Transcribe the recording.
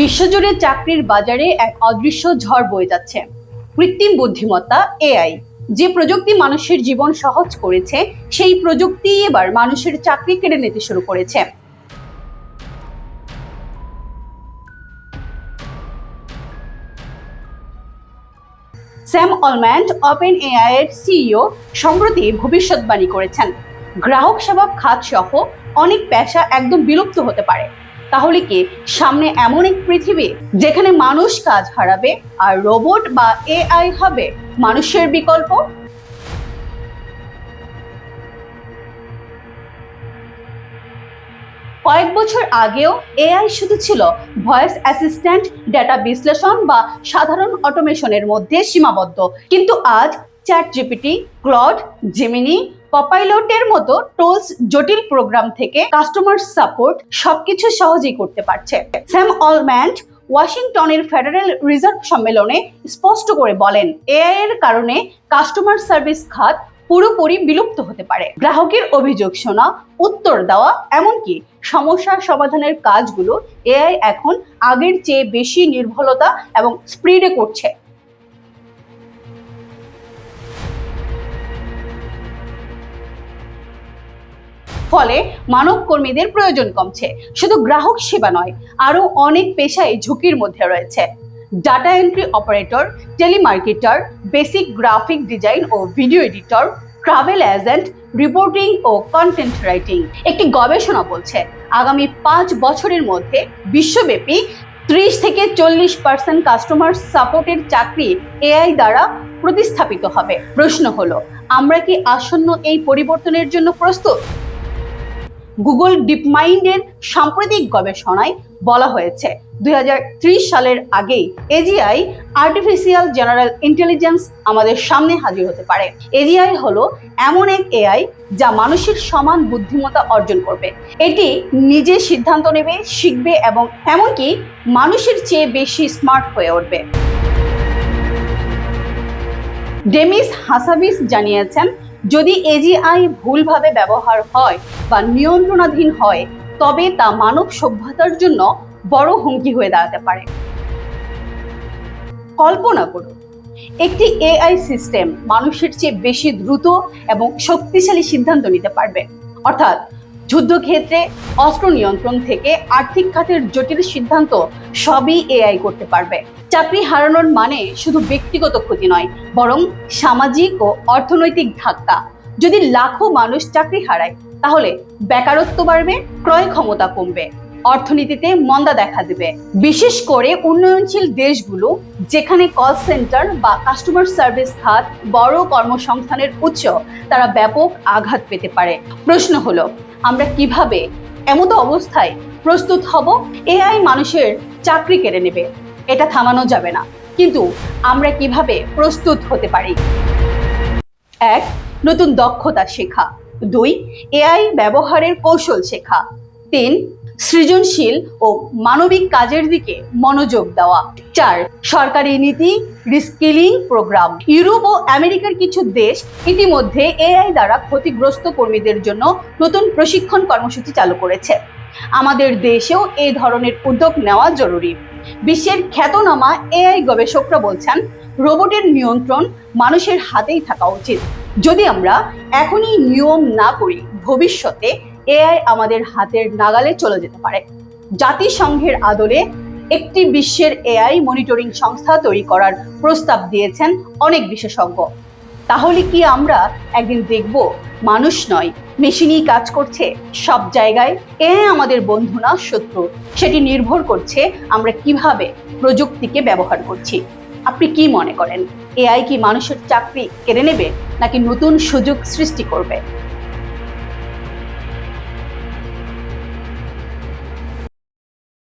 বিশ্বজুড়ে চাকরির বাজারে এক অদৃশ্য ঝড় বয়ে যাচ্ছে। কৃত্রিম বুদ্ধিমত্তা, এআই, যে প্রযুক্তি মানুষের জীবন সহজ করেছে, সেই প্রযুক্তি এবার মানুষের চাকরি কেড়ে নিতে শুরু করেছে। স্যাম অলম্যান্ড ওপেন এআই এর সিইও, সম্প্রতি ভবিষ্যৎবাণী করেছেন। গ্রাহক সেবা খাত সহ অনেক পেশা একদম বিলুপ্ত হতে পারে। তাহলে কি সামনে এমন এক পৃথিবী যেখানে মানুষ কাজ হারাবে আর রোবট বা এআই হবে মানুষের বিকল্প? কয়েক বছর আগেও এআই শুধু ছিল ভয়েস অ্যাসিস্ট্যান্ট, ডেটা বিশ্লেষণ বা সাধারণ অটোমেশনের মধ্যে সীমাবদ্ধ। কিন্তু আজ চ্যাট জিপিটি, ক্লড, জেমিনি কপাইলটের মতো টোলস জটিল প্রোগ্রাম থেকে কাস্টমার সাপোর্ট সবকিছু সহজেই করতে পারছে। স্যাম অলম্যান্ড ওয়াশিংটনের ফেডারেল রিজার্ভ সম্মেলনে স্পষ্ট করে বলেন এআই এর কারণে কাস্টমার সার্ভিস খাত পুরোপুরি বিলুপ্ত হতে পারে। গ্রাহকের অভিযোগ শোনা, উত্তর দেওয়া, এমনকি সমস্যা সমাধানের কাজগুলো এআই এখন আগের চেয়ে বেশি নির্ভুলতা এবং স্পিডে করছে। ফলে মানব কর্মীদের প্রয়োজন কমছে। শুধু গ্রাহক সেবা নয় আরও অনেক পেশাই ঝুঁকির মধ্যে রয়েছে। Data entry operator telemarketer basic graphic design ও video editor travel agent reporting ও কন্টেন্ট রাইটিং একটি গবেষণা বলছে, আগামী পাঁচ বছরের মধ্যে বিশ্বব্যাপী ত্রিশ থেকে চল্লিশ পার্সেন্ট কাস্টমার সাপোর্টের চাকরি এআই দ্বারা প্রতিস্থাপিত হবে। প্রশ্ন হলো, আমরা কি আসন্ন এই পরিবর্তনের জন্য প্রস্তুত? গুগল ডিপমাইন্ডের সাম্প্রতিক গবেষণায় বলা হয়েছে, দুই হাজার ত্রিশ সালের আগেই এজিআই আর্টিফিশিয়াল জেনারেল ইন্টেলিজেন্স আমাদের সামনে হাজির হতে পারে। এজিআই হলো এমন এক এআই যা মানুষের সমান বুদ্ধিমত্তা অর্জন করবে। এটি নিজে সিদ্ধান্ত নেবে, শিখবে এবং এমনকি মানুষের চেয়ে বেশি স্মার্ট হয়ে উঠবে। ডেমিস হাসাবিস জানিয়েছেন যদি এজিআই ভুলভাবে ব্যবহার হয় বা নিয়ন্ত্রণাধীন হয়, তবে তা মানব সভ্যতার জন্য বড় হুমকি হয়ে দাঁড়াতে পারে। কল্পনা করুন, একটি এআই সিস্টেম মানুষের চেয়ে বেশি দ্রুত এবং শক্তিশালী সিদ্ধান্ত নিতে পারবে। অর্থাৎ যুদ্ধক্ষেত্রে অস্ত্র নিয়ন্ত্রণ থেকে আর্থিক খাতের জটিল সিদ্ধান্ত সবই এআই করতে পারবে। চাকরি হারানোর মানে শুধু ব্যক্তিগত ক্ষতি নয়, বরং সামাজিক ও অর্থনৈতিক ধাক্কা। যদি লাখো মানুষ চাকরি হারায়, তাহলে বেকারত্ব বাড়বে, ক্রয় ক্ষমতা কমবে। অর্থনীতিতে মন্দা দেখা দেবে। বিশেষ করে উন্নয়নশীল দেশগুলো, যেখানে কল সেন্টার বা কাস্টমার সার্ভিস খাত বড় কর্মসংস্থানের উৎস, তারা ব্যাপক আঘাত পেতে পারে। প্রশ্ন হলো, আমরা কীভাবে এমতো অবস্থায় প্রস্তুত হব? এআই মানুষের চাকরি কেড়ে নেবে, এটা থামানো যাবে না। কিন্তু আমরা কীভাবে প্রস্তুত হতে পারি? এক, নতুন দক্ষতা শেখা। দুই, এআই ব্যবহারের কৌশল শেখা। তিন সৃজনশীল ও মানবিক কাজের দিকে মনোযোগ দেওয়া। চার, সরকারি নীতি, রিস্কিলিং প্রোগ্রাম। ইউরোপ ও আমেরিকার কিছু দেশ ইতিমধ্যে এআই দ্বারা ক্ষতিগ্রস্ত কর্মীদের জন্য নতুন প্রশিক্ষণ কর্মসূচি চালু করেছে। আমাদের দেশেও এই ধরনের উদ্যোগ নেওয়া জরুরি। বিশ্বের খ্যাতনামা এআই গবেষকরা বলছেন, রোবটের নিয়ন্ত্রণ মানুষের হাতেই থাকা উচিত। যদি আমরা এখনই নিয়ম না করি, ভবিষ্যতে এআই আমাদের হাতের নাগালে চলে যেতে পারে। জাতিসংঘের আদলে একটি বিশ্বের এআই মনিটরিং সংস্থা তৈরি করার প্রস্তাব দিয়েছেন অনেক বিশেষজ্ঞ। তাহলে কি আমরা একদিন দেখব মানুষ নয়, মেশিনই কাজ করছে, সব জায়গায় এআই আমাদের বন্ধু না শত্রু? সেটি নির্ভর করছে আমরা কীভাবে প্রযুক্তিকে ব্যবহার করছি। আপনি কি মনে করেন, এআই কি মানুষের চাকরি কেড়ে নেবে নাকি নতুন সুযোগ সৃষ্টি করবে?